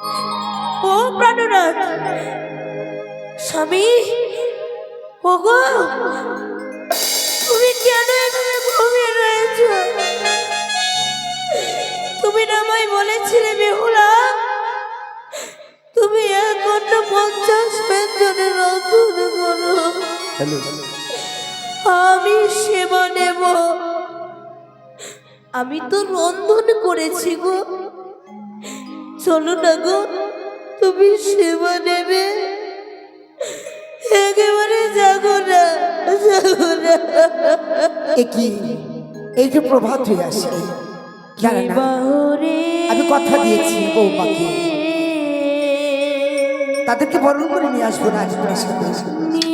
ও প্রাণনাথ স্বামী ওগো তুমি কেন এখানে ঘুমিয়ে রয়েছ? তুমি না আমায় বলেছিলে বেহুলা তুমি এক ঘণ্টা পঞ্চাশ ব্যঞ্জনের রন্ধন করো। আমি সেবা নেব। আমি তো রন্ধন করেছি গো। চলো না গো তুমি সেবা নেবে। একেবারে জাগো না জাগো না। কি? এই যে প্রভাত হয়ে আসে। আমি কথা দিয়েছি বৌমাকে। তাদেরকে বরণ করে নিয়ে আসব না আজ তোমার সাথে।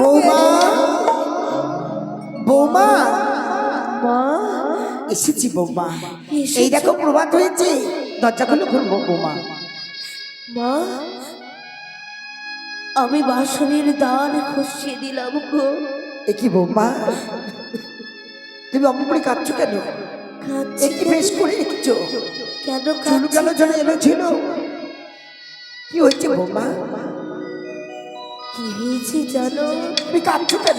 বৌমা? বৌমা? মা? এসেছি বৌমা? এই দেখো প্রভাত হয়েছে। দরজা খুলে খুলবো বৌমা। মা আমি বাসনের দান খসিয়ে দিলাম গো। এ কি বৌমা? তুমি অমন করে কাঁদছো কেন? কাঁদছি এ কি বেশ করে রেখেছো কেন চুল গেল জন্য এলো ছিল। কি হয়েছে বৌমা? কি হয়েছে জানো? তুমি কাঁদছো কেন?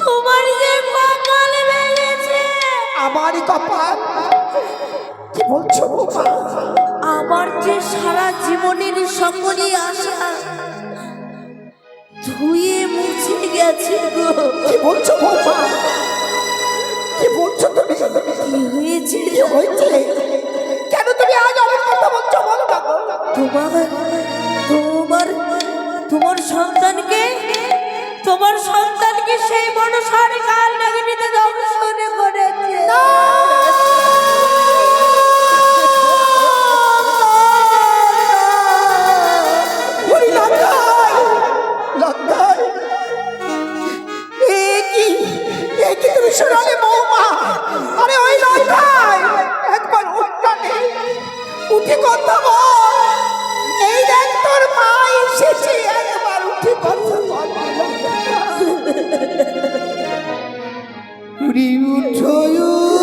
তোমার যে কপাল ভেঙেছে। আমারই কপাল? কি বলছো আমার যে সারা জীবনের সকলই আশা ধুয়ে মুছে গেছে গো। কি বলছো বৌমা? কি বলছো তুমি? কি হয়েছে? কি হয়েছে? কেন তুমি আজ অনেক কথা বলছো বলো না তোমার তোমার সন্তানকে তোমার সন্তানকে সেই মনসার কাল নাগিনীতে দর্শনে করেছে? আরে ওই লজ্জায়! একবার উঠটানে, উঠে কথা বল। এসেছে, একবার উঠে কথা বল। উঠো।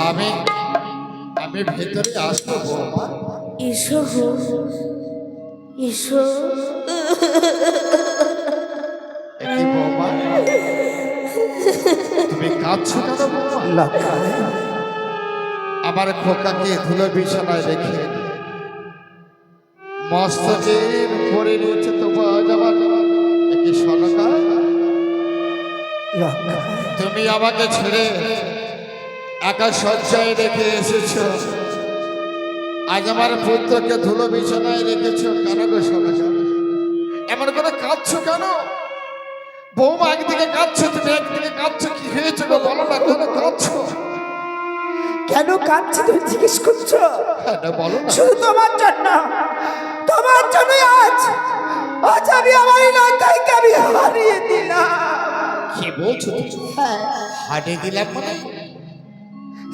আমি আমি ভেতরে আসব। বৌমা? এসো এসো কাঁদছো কেন বৌমা? আমার খোকাকে ধুলো বিছানায় রেখে। মস্তকের পরে রয়েছে তোমার আমার সনকা? লক্ষায় তুমি আমাকে ছেড়ে একা শয্যায় রেখে এসেছ। আজ আমার পুত্রকে ধুলো বিছানায় রেখেছ। কেন গো সনকা? এমন করে কাঁদছো কেন? বৌমা একদিকে কাঁদছো তুমি একদিকে কাঁদছো কি হয়েছে গো? বলো না কেন কাঁদছো? কেন কাঁদছি তুমি জিজ্ঞেস করছ? হ্যাঁ শুধু তোমার জন্য। তোমার জন্য আজ আজ আমি আমার এই লঙ্কাইকে আমি হারিয়ে দিলাম। কি বলছো তুমি? হাটে দিলাম মানে?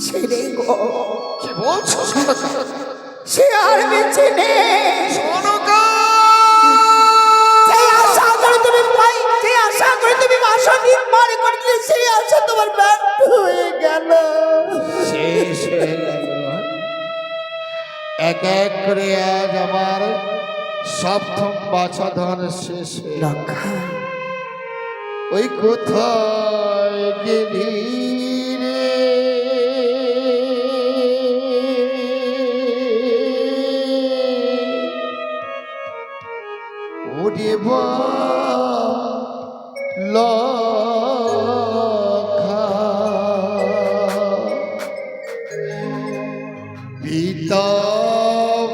ছেড়ে গো। কি বলছো? সে আর বেঁচে নেই। করে তুমি বাসা নির্মাণ করলে সেই আশা তোমার ব্যর্থ হয়ে গেল। শেষ হয়ে গেল। এক এক করে আজ আমার সপ্তম বাছা ধন শেষ লক্ষা ওই কোথায় গেলি রে? ওরে বা পিতা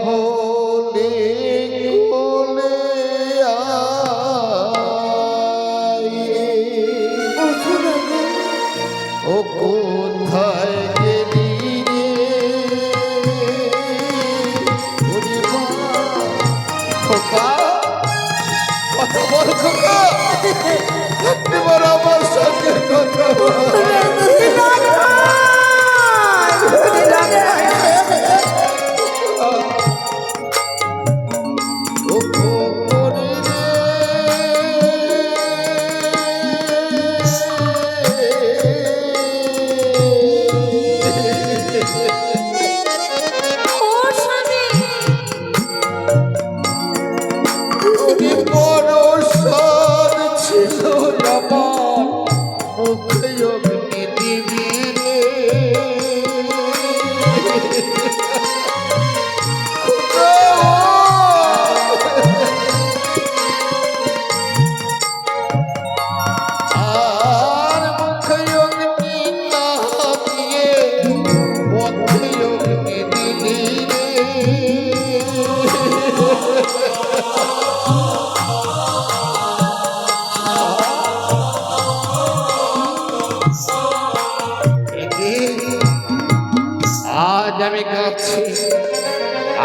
বলে কোলে ও কোথায় গেলি খোকা। কত বড় খোকা। এবার আমার সঙ্গে কথা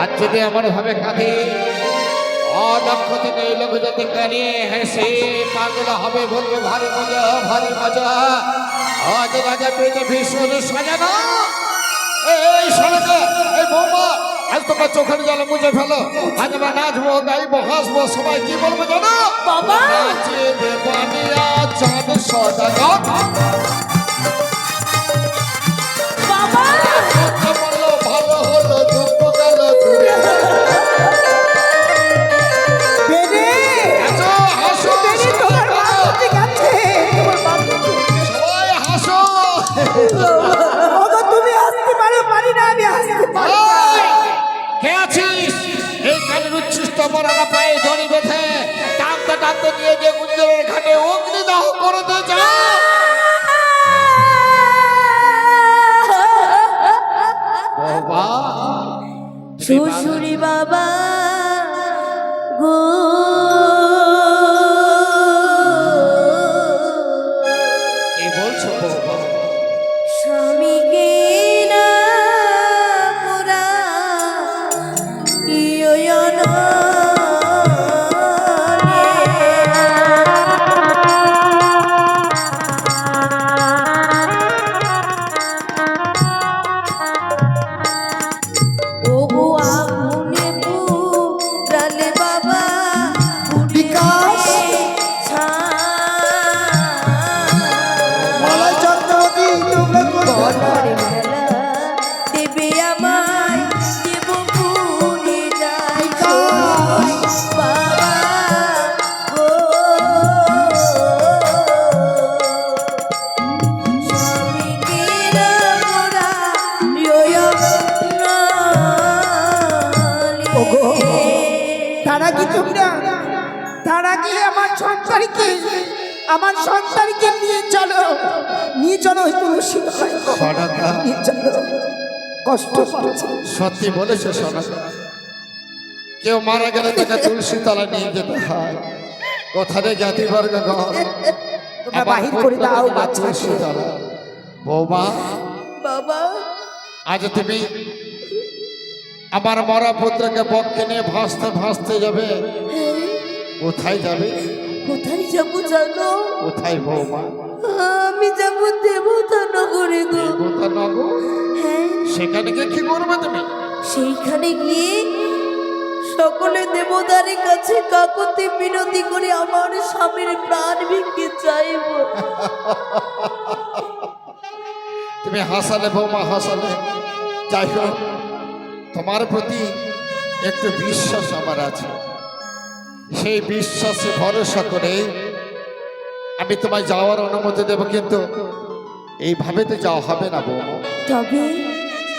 আজ যদি আমার ভাবে কাঁদে অলক্ষ থেকে এই লোক যদি কানিয়ে হেসে পাগল হবে বলবে ভারী মজা ভারী মজা। আজ রাজা পেটে ভীষণ সাজানো। এই সরকার এই বৌমা আজ তোমরা চোখের জল মুছে ফেলো। আজ আমরা নাচবো গাইবো হাসবো সবাই কি বলব জানো? বাবা! নাচে দেবানিয়া চাঁদ সদাগর শ্বশুরি বাবা। গো আগে তোমরা? তারা আগে আমার সন্তানকে আমার সন্তানকে নিয়ে চলো? নিয়ে চলো ওই তুলসী তলায় গো। নিয়ে চলো। কষ্ট সত্যি বলেছে সনাতন কেউ মারা গেলে তাকে তুলসী তলা নিয়ে যেতে হয়। কোথায় জ্ঞাতি বর্গ তোমরা বাহির করে দাও বাচ্চা তুলসী তলা বৌমা বাবা। আজ তুমি আমার মরা পুত্রকে বক্ষে নিয়ে ভাসতে ভাসতে যাবে। কোথায় যাবে? কোথায় যাব জানো? কোথায় বৌমা আমি যাব দেবতা নগরে গো। দেবতা নগর হ্যাঁ। সেখানে গিয়ে কি করবে তুমি? সেইখানে গিয়ে সকলে দেবতারের কাছে কাকতি বিনতি করে আমার স্বামীর প্রাণ ভিক্ষে চাইব। তুমি হাসালে বৌমা হাসালে। যাই হোক। তোমার প্রতি একটু বিশ্বাস আমার আছে। সেই বিশ্বাসে ভরসা করে আমি তোমায় যাওয়ার অনুমতি দেব কিন্তু এইভাবে তো যাওয়া হবে না তবে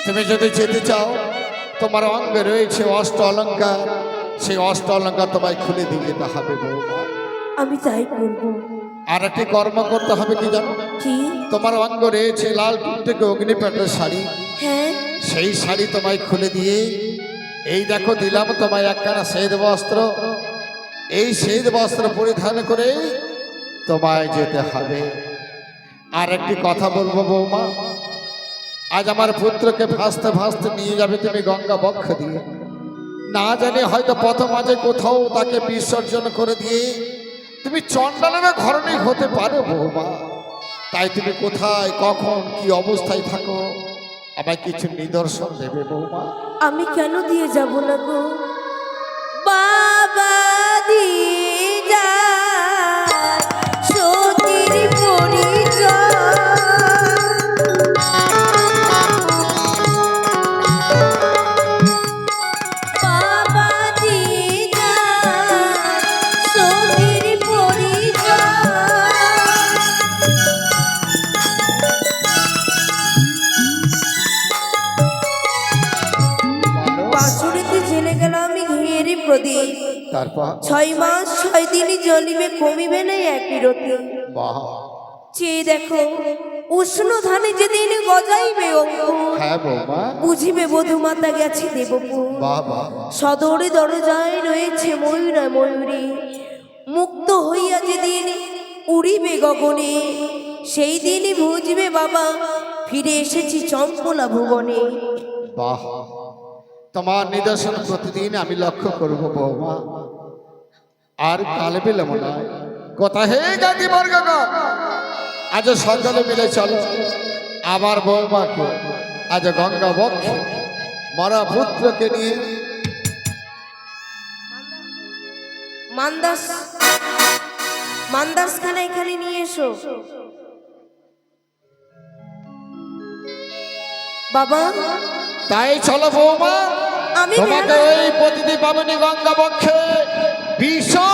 তুমি যদি যেতে চাও তোমার অঙ্গে রয়েছে অষ্ট অলঙ্কার। সেই অষ্ট অলঙ্কার তোমায় খুলে দিয়ে যেতে হবে বৌমা। আমি তাই করব। আর একটি কর্ম করতে হবে কি জানো? কি? তোমার অঙ্গ রয়েছে লাল টুকটুকে অগ্নিপাটের শাড়ি। হ্যাঁ। সেই শাড়ি তোমায় খুলে দিয়ে, এই দেখো দিলাম তোমায় একখানা শ্বেত বস্ত্র। এই শ্বেত বস্ত্র পরিধান করে তোমায় যেতে হবে। আর একটি কথা বলব বৌমা, আজ আমার পুত্রকে ভাসতে ভাসতে নিয়ে যাবে তুমি গঙ্গা বক্ষ দিয়ে। না জানি হয়তো পথ মাঝে কোথাও তাকে বিসর্জন করে দিয়ে তুমি চণ্ডালের ঘরণী হতে পারো বৌমা। তাই তুমি কোথায়, কখন, কি অবস্থায় থাকো আমায় কিছু নিদর্শন দেবে বৌমা। আমি কেন দিয়ে যাব না গো? প্রদীপ তারপর ছয় মাস ছয় দিনই জ্বলিবে কমিবে না একই রতি বাহ। চেয়ে দেখো উষ্ণ ধানে যেদিন গজাইবে হ্যাঁ বুঝিবে বধুমাতা গেছে দেবপুর। সদরে দরজায় রয়েছে ময়ূরা ময়ূরী। মুক্ত হইয়া যেদিন উড়িবে গগনে সেই দিনই বুঝবে বাবা ফিরে এসেছি চম্পলা ভুবনে। বাহ। তোমার নিদর্শন প্রতিদিন আমি লক্ষ্য করব, বৌমা। আর কালে পেলে মনে কথা হে গান্ধী বর্গ আজ সকলে মিলে চলো। আমার বৌমাকে আজ গঙ্গা বক্ষে মরা পুত্রকে নিয়ে। মান্দাস মান্দাস খানা এখানে নিয়ে এসো। বাবা তাই চলো বৌমা আমি তোমাকে ওই প্রতিদি পাবনি গঙ্গা পক্ষে বিসর্জন